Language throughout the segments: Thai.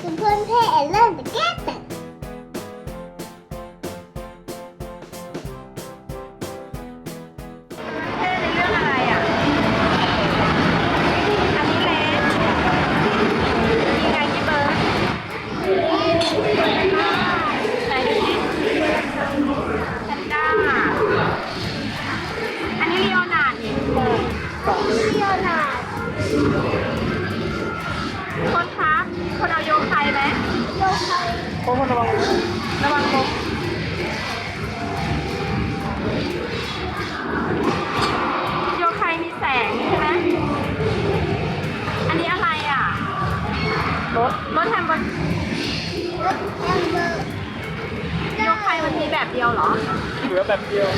คุณเพื่อนเไประวังลมโยไคมีแสงใช่ไหมอันนี้อะไรอะ รถ รถแฮมเบอร์รถแฮมเบอร์โยไคมันมีแบบเดียวเหรอ เหลือแบบเดียว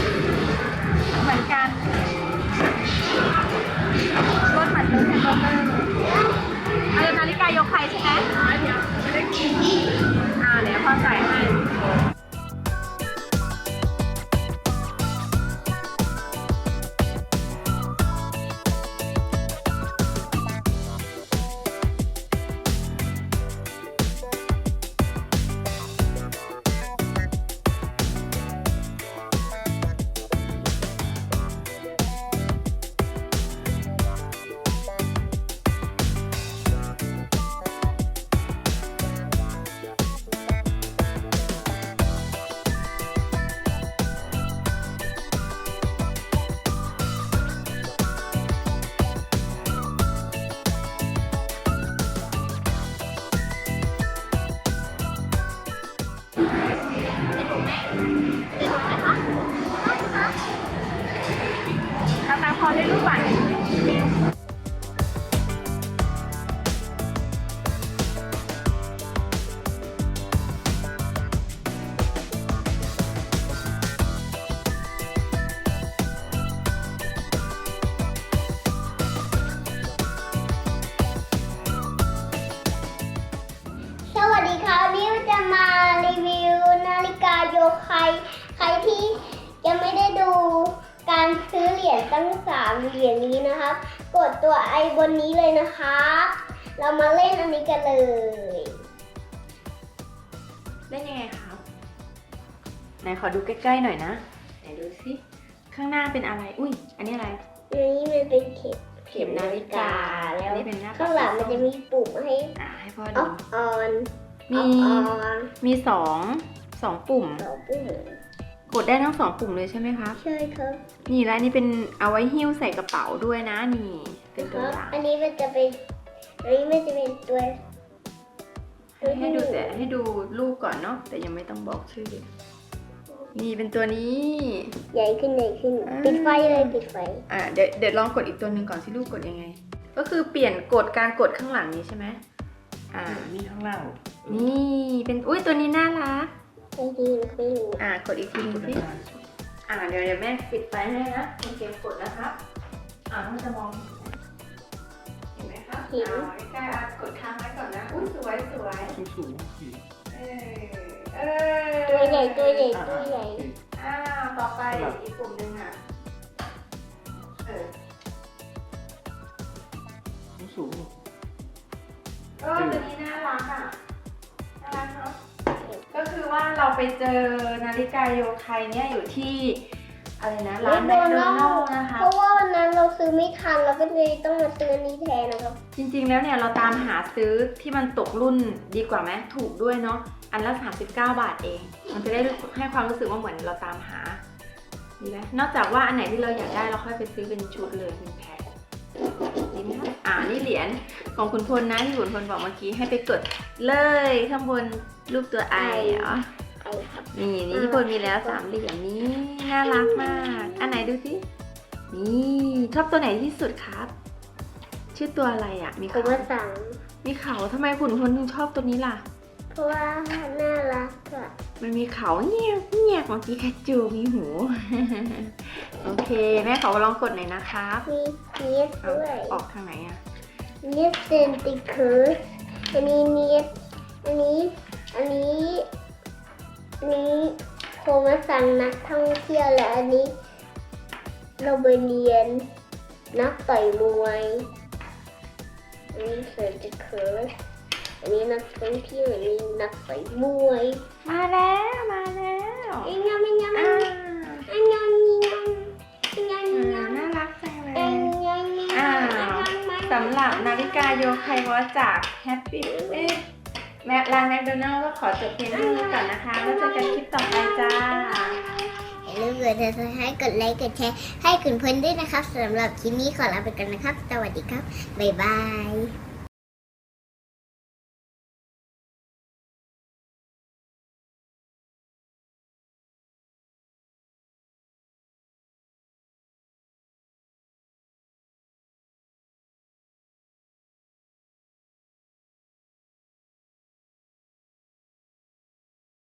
ตามพอได้รูปบัตร รียญตั้งสามเหรียญนี้นะครับ กดตัวไอบนนี้เลยนะครับ เรามาเล่นอันนี้กันเลยเล่นยังไงครับไหนขอดูใกล้ๆหน่อยนะไหนดูสิข้างหน้าเป็นอะไร อุ้ย อันนี้อะไร อันนี้มันเป็นเข็มเข็มนาฬิกาแล้วอันนี้เป็นหน้าข้างหลังมันจะมีปุ่มให้อ่าให้พ่ออดูอฟออนมีอออนมีสองสองปุ่มสองปุ่ม กดได้ทั้งสองปุ่มเลยใช่ไหมครับ ใช่ครับนี่แล้วอันนี่เป็นเอาไว้หิ้วใส่กระเป๋าด้วยนะนี่เป็นคตัวรับอย่างอันนี้มันจะเป็นอันนี้มันจะเป็นตัวให้ให้ดูแต่ให้ดูรูปก่อนเนาะแต่ยังไม่ต้องบอกชื่อ นี่เป็นตัวนี้ ใหญ่ขึ้นใหญ่ขึ้น อ่า ปิดไฟเลยปิดไฟ อ่าเดี๋ยวเดี๋ยวลองกดอีกตัวหนึ่งก่อนสิลูกกดยังไง ก็คือเปลี่ยนกดการกดข้างหลังนี้ใช่ไหมอ่า นี่ข้างล่างนี่เป็นอุ้ยตัวนี้น่ารัก ไม่ดีไม่รู้อ่ากดอีกทีหนึงสิอ่าเดี๋ยวเดี๋ยวแม่ปิดไฟให้นะคุณเกมกดนะครับอ่ามันจะมอง เห็นไหมครับอ่าใกล้ๆอะกดค้างไว้ก่อนนะ อุ้ยสวยสวยสูงสูงขีดเออเออตัวใหญ่ตัวใหญ่อ่าตัวใหญ่ อ่าต่อไปอีกปุ่ม เราไปเจอนาฬิกาโยไคเนี่ยอยู่ที่อะไรนะร้านแมคโดนัลล์นะคะ เพราะว่าวันนั้นเราซื้อไม่ทันเราก็เลยต้องมาซื้ออันนี้แทนนะครับ จริงๆแล้วเนี่ยเราตามหาซื้อที่มันตกรุ่นดีกว่าไหมถูกด้วยเนาะอันละ 39 บาทเอง มันจะได้ให้ความรู้สึกว่าเหมือนเราตามหาดีไหมนอกจากว่าอันไหนที่เราอยากได้เราค่อยไปซื้อเป็นชุดเลยเป็นแพ็คดีไหมคะอ่านี่เหรียญของคุณพลนะที่คุณพลบอกเมื่อกี้ให้ไปกดเลยข้างบนรูปตัวไอเห รอไอ้ครับ นี่นี่ที่พลมีแล้วสามเหรียญนี้น่ารักมาก อันไหนดูสินี่ชอบตัวไหนที่สุดครับ ชื่อตัวอะไรอะ มีผมเขามาสั่งมีเขาทำไมขุนพลถึงชอบตัวนี้ล่ะ เพราะว่าน่ารักอะมันมีเขาเงียบเงียบเมื่อกี้แคจูมีหู โอเคแม่ขอลองกดหน่อยนะครับมีเนียสเอาด้วยออกทางไหนอะ เนียสเซนติเคิร์สอันนี้เนียสอันนี้ อันนี้อั นนี้โคมาสั่งนักท่องเที่ยวและอันนี้เราไปเรียน นักต่อยมวย อันนี้เซนติเคิร์สอันนี้นักท่องเที่ยวอันนี้นักต่อยมวย มาแล้วมาแล้วอันยำอันยำอัอ่านอันยำอันยำอันยำอันอืมยำน่ารักจังเลอัยนยำอ้าวสำหรับนาฬิกาโยไควอจาก Happy เอ๊ะ แมคร้านแมคโดนัลล์ก็ขอจบเพียงเท่านี้ก่อนนะคะ แล้วเจอกันคลิปต่อไปจ้าอย่าลืมกดติดตามให้กดไลค์กดแชร์ให้คุณเพื่อนด้วยนะครับสำหรับคลิปนี้ขอลาไปก่อนนะครับ สวัสดีครับ บ๊ายบาย